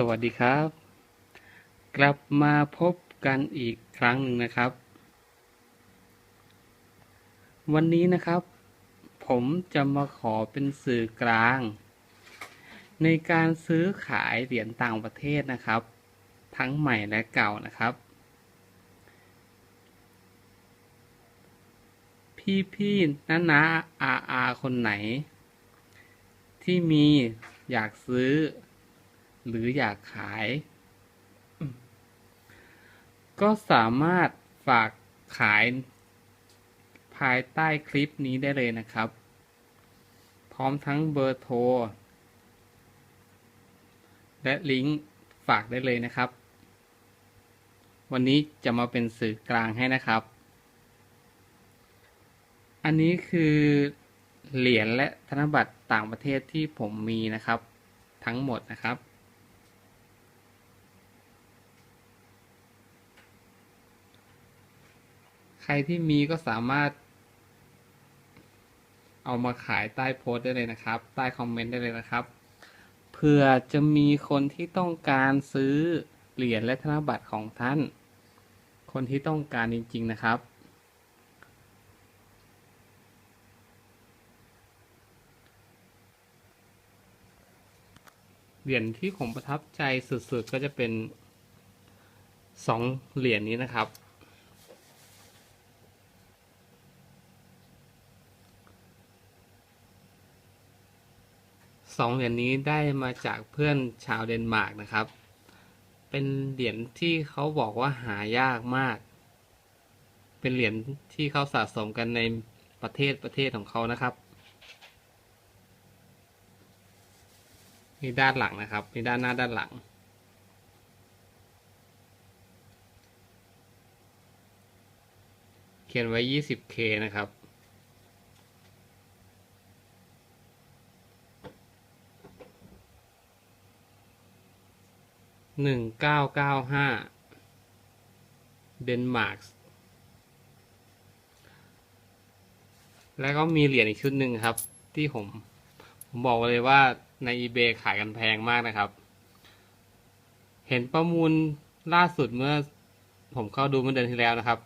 สวัสดีครับ กลับมาพบกันอีกครั้งหนึ่งนะครับ วันนี้นะครับ ผมจะมาขอเป็นสื่อกลาง ในการซื้อขายเหรียญต่างประเทศนะครับ ทั้งใหม่และเก่านะครับ พี่พี่น้านาอาอาคนไหน ที่มีอยากซื้อ หรืออยากขาย ก็สามารถฝากขายภายใต้คลิปนี้ได้เลยนะครับ พร้อมทั้งเบอร์โทร และลิงก์ฝากได้เลยนะครับ วันนี้จะมาเป็นสื่อกลางให้นะครับ อันนี้คือเหรียญและธนบัตรต่างประเทศที่ผมมีนะครับ ทั้งหมดนะครับ ใค รที่มีก็สามารถ เอามาขายใต้โพสต์ได้เลยนะครับ ใต้คอมเมนต์ได้เลยนะครับ เผื่อจะมีคนที่ต้องการซื้อเหรียญและธนบัตรของท่าน คนที่ต้องการจริง ๆ นะครับ เหรียญที่ผมประทับใจสุดๆ ก็จะเป็นสองเหรียญนี้นะครับ สองเหรียญนี้ได้มาจากเพื่อนชาวเดนมาร์กนะครับ เป็นเหรียญที่เขาบอกว่าหายากมาก เป็นเหรียญที่เขาสะสมกันในประเทศประเทศของเขานะครับนี่ด้านหลังนะครับนี่ด้านหน้าด้านหลัง เขียนไว้ 20K นะครับ หนึ่งเก้าเก้าห้าเดนมาร์กแล้วก็มีเหรียญอีกชุดหนึ่งครับ ที่ผม ผมบอกเลยว่าใน eBay ขายกันแพงมากนะครับ เห็นประมูลล่าสุดเมื่อ ผมเข้าดูเมื่อเดือนที่แล้วนะครับ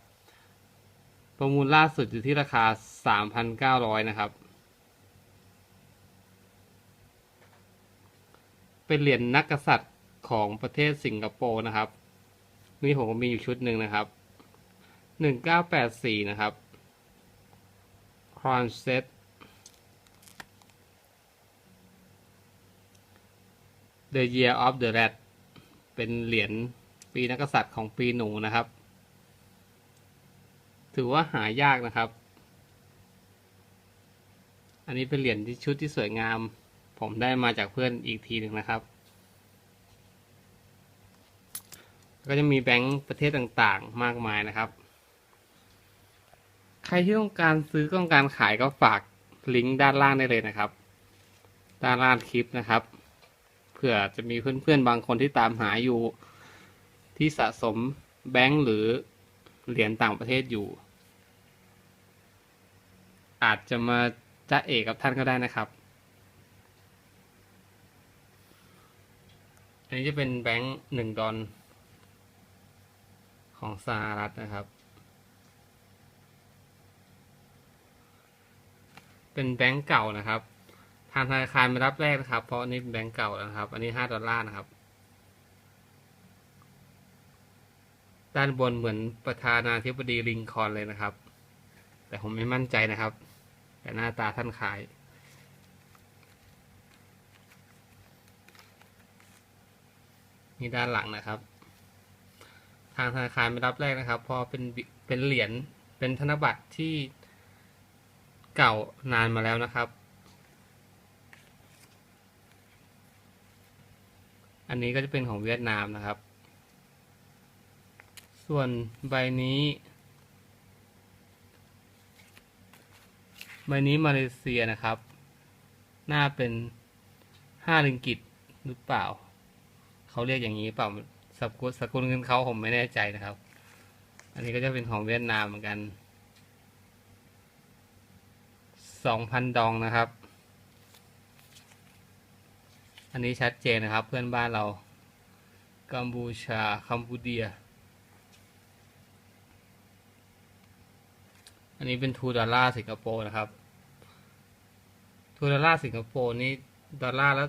ประมูลล่าสุดอยู่ที่ราคา3,900นะครับ เป็นเหรียญนักกษัตริย์ ของประเทศสิงคโปร์นะครับ นี่ผมก็มีอยู่ชุดหนึ่งนะครับ1984นะครับครอนเซต The Year of the Rat เป็นเหรียญปีนักกษัตริย์ของปีหนูนะครับ ถือว่าหายากนะครับ อันนี้เป็นเหรียญที่ชุดที่สวยงาม ผมได้มาจากเพื่อนอีกทีหนึ่งนะครับ ก็จะมีแบงก์ประเทศต่างๆ มากมายนะครับ ใครที่ต้องการซื้อต้องการขายก็ฝากลิงก์ด้านล่างได้เลยนะครับ ด้านล่างคลิปนะครับเผื่อจะมีเพื่อนๆบางคนที่ตามหาอยู่ ที่สะสมแบงก์หรือเหรียญต่างประเทศอยู่ อาจจะมาจะเอกกับท่านก็ได้นะครับ อันนี้จะเป็นแบงก์หนึ่งดอล ของสหรัฐนะครับ เป็นแบงก์เก่านะครับ ทางธนาคารไม่รับแรกนะครับ เพราะอันนี้เป็นแบงก์เก่านะครับ อันนี้ห้าดอลลาร์นะครับ ด้านบนเหมือนประธานาธิบดีลิงคอนเลยนะครับ แต่ผมไม่มั่นใจนะครับ แต่หน้าตาท่านคล้ายนี่ด้านหลังนะครับางธนาคารไม่รับแรกนะครับพราะเป็นเป็นเหรียญเป็นธนบัตรที่เก่านานมาแล้วนะครับ อันนี้ก็จะเป็นของเวียดนามนะครับ ส่วนใบนี้ ใบนี้มาเลเซียนะครับ หน้าเป็นห้าริงกิตหรือเปล่า เขาเรียกอย่างนี้เปล่า สกุลสกุลเงินเขาผมไม่แน่ใจนะครับ อันนี้ก็จะเป็นของเวียดนามเหมือนกันสองพันดองนะครับ อันนี้ชัดเจนนะครับ เพื่อนบ้านเรา กัมพูชา คัมพูเดีย อันนี้เป็นทูดอลลาร์สิงคโปร์นะครับ ทูดอลลาร์สิงคโปร์นี่ดอลลาร์แล้ว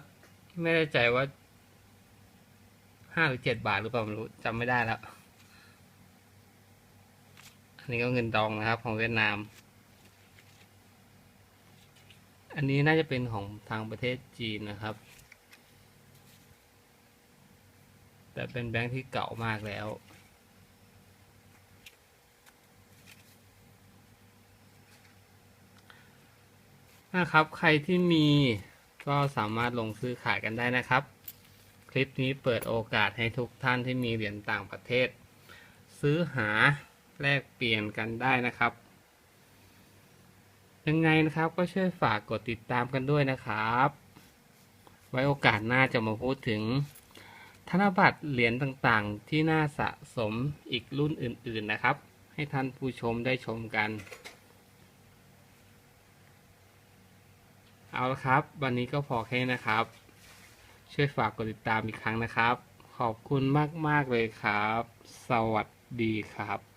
ไม่แน่ใจว่า ห้าหรือเจ็ดบาทหรือเปล่าไม่รู้จำไม่ได้แล้ว อันนี้ก็เงินดองนะครับ ของเวียดนาม อันนี้น่าจะเป็นของทางประเทศจีนนะครับ แต่เป็นแบงค์ที่เก่ามากแล้วนะครับ ใครที่มีก็สามารถลงซื้อขายกันได้นะครับ คลิปนี้เปิดโอกาสให้ทุกท่านที่มีเหรียญต่างประเทศ ซื้อหาแลกเปลี่ยนกันได้นะครับ ยังไงนะครับก็ช่วยฝากกดติดตามกันด้วยนะครับ ไว้โอกาสหน้าจะมาพูดถึง ธนบัตรเหรียญต่างๆ ที่น่าสะสมอีกรุ่นอื่น ๆนะครับ ให้ท่านผู้ชมได้ชมกัน เอาละครับ วันนี้ก็พอแค่นะครับ ช่วยฝากกดติดตามอีกครั้งนะครับ ขอบคุณมาก ๆ เลยครับ สวัสดีครับ